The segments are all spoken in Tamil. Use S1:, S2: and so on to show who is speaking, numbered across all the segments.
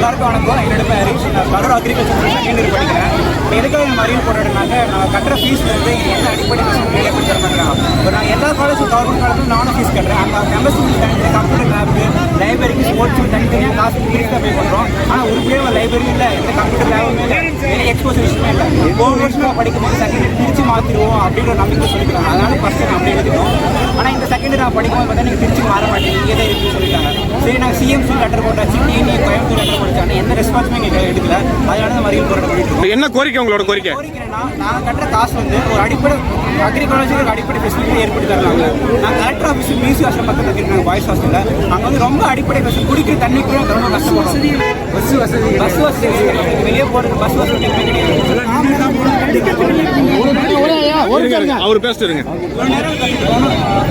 S1: எல்லாருக்கும் வணக்கம். என்னோட பேர் ஹரிஷ் நான் கரூர் அக்ரிகல்ச்சர் செகண்ட் இயர் படிக்கிறேன். இப்போ எதுக்காக இந்த மறியல் போராடினாங்க நான் கட்டுற ஃபீஸ் வந்து எந்த அடிப்படை ஃபெசிலிட்டி எப்படி மாட்டேங்கிறாங்க இப்போ நான் எல்லா காலேஜும் கவர்மெண்ட் காலேஜும் நானும் ஃபீஸ் கட்டுறேன். அங்கே ஃபீஸ் தனியாக கம்ப்யூட்டர் லேபுக்கு லைப்ரரிக்கு ஸ்போர்ட்ஸ் தனித்தனியாக காசு ஃபீஸ் தான் பே பண்ணுறோம் ஆனால் உருப்படியாக லைப்ரரி இல்லை. எந்த கம்ப்யூட்டர் லேபுமே இல்லை. வெளியே எக்ஸ்போஸ் விஷயமே இல்லை. ஒவ்வொரு வருஷம் படிக்கும்போது செகண்ட் பிரித்து மாற்றிடுவோம் அப்படின்ற ஒரு நம்பிக்கை சொல்லிக்கிறாங்க. அதனால ஃபஸ்ட்டு நான் அப்படி எழுதிட்டோம். ஆனால் இந்த செகண்ட் நான் படிக்கும்போது பார்த்தா நீங்கள் திருச்சி மாற மாட்டேங்க. இங்கே தான் இருக்குன்னு சொல்லிட்டாங்க. சரி நாங்கள் சிஎம்சி லெட்டர் போட்டாச்சு. டிஎன்இ கோயம்புத்தூர் லெட்டர் போட்டாச்சு. எந்த ரெஸ்பான்ஸுமே எங்களுக்கு எடுக்கல. அதனால தான் மறியல் போராட்டம்.
S2: என்ன கோரிக்கை உங்களோட கோரிக்கை?
S1: கோரிக்கைன்னா நான் கட்டுற காசு வந்து ஒரு அடிப்படை அக்ரிகல்ச்சர் அடிப்படை ஃபெசிலிட்டி ஏற்படுத்தி தரலாங்க நான் கலெக்டர் ஆஃபீஸ் மியூசி ஹாஸ்டல் பக்கத்தில் இருக்கிறேன் பாய்ஸ் ஹாஸ்டலில் அங்கே வந்து ரொம்ப அடிப்படை ஃபெசிலிட்டி குடிக்கிற தண்ணி கூட ரொம்ப கஷ்டப்படுறோம் பஸ் வசதி. பஸ் வசதி வெளியே போகிறது பஸ் வசதி.
S2: அவர் இருங்க.
S1: ஒரு நேரம்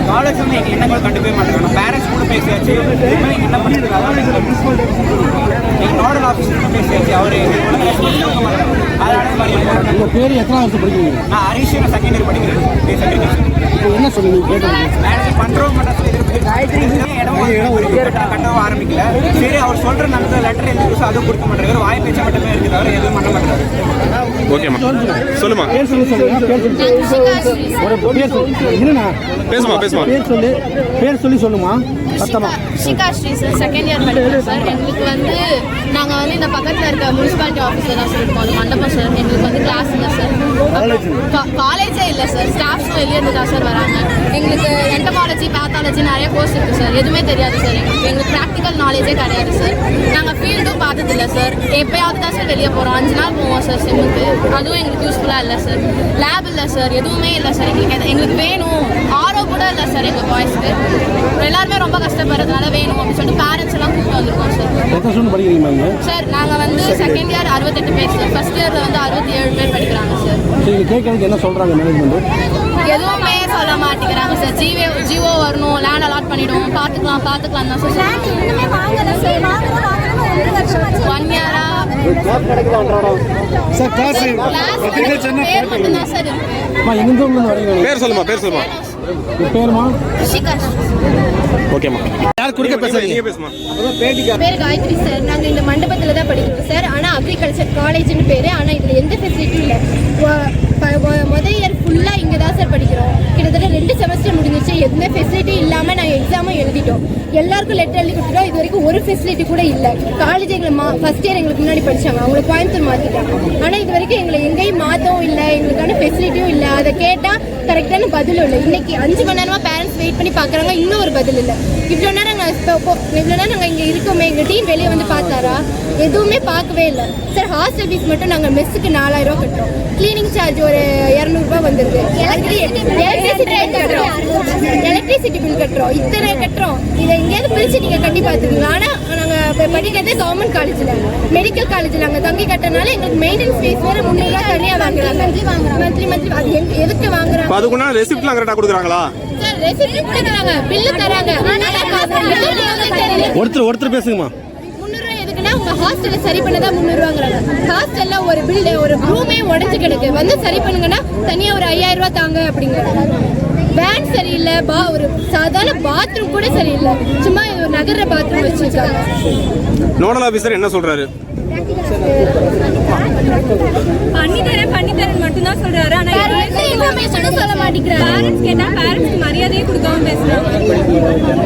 S1: காலேஜ் வந்து எங்க என்ன கூட கண்டுக்கவே மாட்டேங்கிறாங்க. பேரண்ட்ஸ் கூட பேசியாச்சு. என்ன எங்க பிரின்சிபல் நோடல் ஆஃபீஸர் பேசியாச்சு அவர். அதனால.
S3: உங்கள் பேர் எத்தனை வருஷம் படிக்கிறீங்க?
S1: நான் ஹரிஷ் நான் செகண்ட் இயர் படிக்கிறேன்
S3: என்ன சொல்லுங்க
S1: இடம் இடம் கட்டவும் ஆரம்பிக்கல. சரி அவர் சொல்ற நல்ல லெட்டர் எழுதி அதுவும் கொடுக்க மாட்டேங்கிறாரு. வாய் பேச்ச மட்டுமே இருக்கு தவிர எதுவும் பண்ண மாட்டேங்கிறாரு.
S2: ஓகேம்மா சொல்லுமா.
S3: பேர் சொல்லி சொல்லுங்க பேர் சொல்லி.
S2: பேசுமா பேசுமா.
S3: பேர் சொல்லி. பேர் சொல்லி சொல்லுமா? சத்தமா.
S4: Shikha Sri sir second year படிக்கிறோம் சார் எங்களுக்கு வந்து நாங்கள் வந்து இந்த பக்கத்தில் இருக்க முனிசிபாலிட்டி ஆஃபீஸில் தான் சார் இருக்கோம். அந்த மண்டபம் சார் எங்களுக்கு வந்து கிளாஸ் இல்லை சார் காலேஜே இல்லை? சார் ஸ்டாஃப்ஸும் வெளியே இருந்து தான் சார் வராங்க. எங்களுக்கு என்டமாலஜி பேத்தாலஜி நிறைய கோர்ஸ் இருக்குது சார் எதுவுமே தெரியாது சார் எங்களுக்கு எங்களுக்கு ப்ராக்டிக்கல் நாலேஜே கிடையாது சார் நாங்கள் ஃபீல்டும் பார்த்ததில்ல சார் எப்பயாவது தான் சார் வெளியே போகிறோம் அஞ்சு நாள் போவோம் சார் சிம்முக்கு அதுவும் எங்களுக்கு யூஸ்ஃபுல்லாக இல்லை சார் லேப் இல்லை சார் எதுவுமே இல்லை சார் எங்களுக்கு எங்களுக்கு வேணும். ஆரோ கூட இல்லை சார் எங்கள் பாய்ஸ்க்கு எல்லாருமே ரொம்ப கஷ்டப்படுறதுனால வேணும் அப்படின்னு சொல்லிட்டு பேரண்ட்ஸ் எல்லாம் கூப்பிட்டு வந்திருக்கோம் சார் சார் நாங்கள் வந்து செகண்ட் இயர் அறுபத்தெட்டு பேர் சார் ஃபர்ஸ்ட் இயரில் வந்து அறுபத்தி ஏழு பேர் படிக்கிறாங்க சார்
S3: என்ன சொல்கிறாங்க
S4: எதுவுமே சொல்ல மாட்டேங்கிறாங்க சார் ஜிவே ஜிஓ வரணும். லேண்ட் அலாட் பண்ணிடுவோம். பார்த்துக்கலாம் பார்த்துக்கலாம் தான் சார் ஒன் இயரா
S3: சார் கிளாஸ் அம்மா உங்களுக்கு வரீங்க?
S2: பேர் சொல்லுமா பேர் சொல்லுமா
S3: உங்கள் பேருமா?
S4: ஷிகா
S2: ஓகேம்மா
S3: யார் குறுக்க பேசுறீங்க
S2: நீங்க பேசுமா
S5: பேர் காயத்ரி சார் நாங்கள் இந்த மண்டபத்தில் தான் படிக்கிறோம் சார் ஆனால் அக்ரிகல்ச்சர் காலேஜ்னு பேர் ஆனால் இதில் எந்த ஃபெசிலிட்டியும் இல்லை. முதல் இயர் ஃபுல்லாக இங்கே தான் சார் படிக்கிறோம். கிட்டத்தட்ட ரெண்டு செமஸ்டர் முடிஞ்சிச்சு. எந்த ஃபெசிலிட்டி எழுதிட்டோம் எல்லாருக்கும் லெட்டர் எழுதி கொடுத்துட்டோம். இது வரைக்கும் ஒரு ஃபெசிலிட்டி கூட இல்லை. காலேஜ் எங்களை மா ஃபஸ்ட் இயர் எங்களுக்கு முன்னாடி படித்தாங்க அவங்களை கோயம்புத்தூர் மாற்றிட்டாங்க ஆனால் இது வரைக்கும் எங்களை எங்கேயும் மாற்றவும் இல்லை. எங்களுக்கான ஃபெசிலிட்டியும் இல்லை. அதை கேட்டால் கரெக்டான பதிலும் இல்லை. இன்னைக்கு அஞ்சு மணி நேரமாக பேரண்ட்ஸ் வெயிட் பண்ணி பார்க்குறாங்க இன்னும் ஒரு பதில் இல்லை. இவ்வளோ நேரம் நாங்கள் இப்போ இவ்வளோ நேரம் நாங்கள் இங்கே இருக்கோமே. எங்கள் டீம் வெளியே வந்து பார்த்தாரா? எதுவுமே பார்க்கவே இல்லை. சார் ஹாஸ்டல் ஃபீஸ் மட்டும் நாங்கள் மெஸ்ஸுக்கு நாலாயிரம் ரூபா கட்டுறோம். க்ளீனிங் சார்ஜ் ஒரு வந்துடுது எலக்ட்ரிசிட்டி பில் கட்டுறோம். எலக்ட்ரிசிட்டி பில் கட்டுறோம். இத்தனை கட்டுறோம். இதை எங்கேயாவது பிரித்து நீங்கள் கட்டி பார்த்துக்கோங்க. ஆனால் நாங்கள் படிக்கிறதே கவர்மெண்ட் காலேஜில் மெடிக்கல் காலேஜில் அங்கே தங்கி கட்டனால எங்களுக்கு மெயின்டெனன்ஸ் ஃபீஸ் வேறு முந்நூறுரூவா தனியாக வாங்குறாங்க. மந்த்லி மந்த்லி அது எங்க- எதுக்கு வாங்குறாங்க?
S2: அதுக்குன்னா ரெசிப்ட்லாம் கரெக்டாக கொடுக்குறாங்களா?
S5: ரெசிப்ட் கொடுக்குறாங்க பில்லு தராங்க.
S3: ஒருத்தர் ஒருத்தர் பேசுங்கம்மா.
S5: முந்நூறுரூவா எதுக்குன்னா உங்க ஹாஸ்டல்ல சரி பண்ணதா முந்நூறுவாங்கிறாங்க ஹாஸ்டல்ல ஒரு பில்டு ஒரு ரூமே உடஞ்சு கிடக்கு. வந்து சரி பண்ணுங்கன்னா தனியா ஒரு ஐயாயிரம் ரூபாய் தாங்க அப்படிங்கிறாங்க வேன் சரியில்லை பா ஒரு சாதாரண பாத்ரூம் கூட சரியில்லை. சும்மா ஒரு நகர பாத்ரூம் வச்சிருக்காங்க.
S2: நோடல் ஆஃபீஸர் என்ன சொல்றாரு?
S6: பண்ணி தரேன் பண்ணி தரேன் மட்டும்தான் சொல்றாரு. ஆனா
S5: இன்ஃபர்மேஷனும் சொல்ல மாட்டேங்கிறாங்க.
S6: பேரண்ட்ஸ் கேட்டா பேரண்ட்ஸ்க்கு மரியாதையே கொடுக்காம பேசுறாங்க.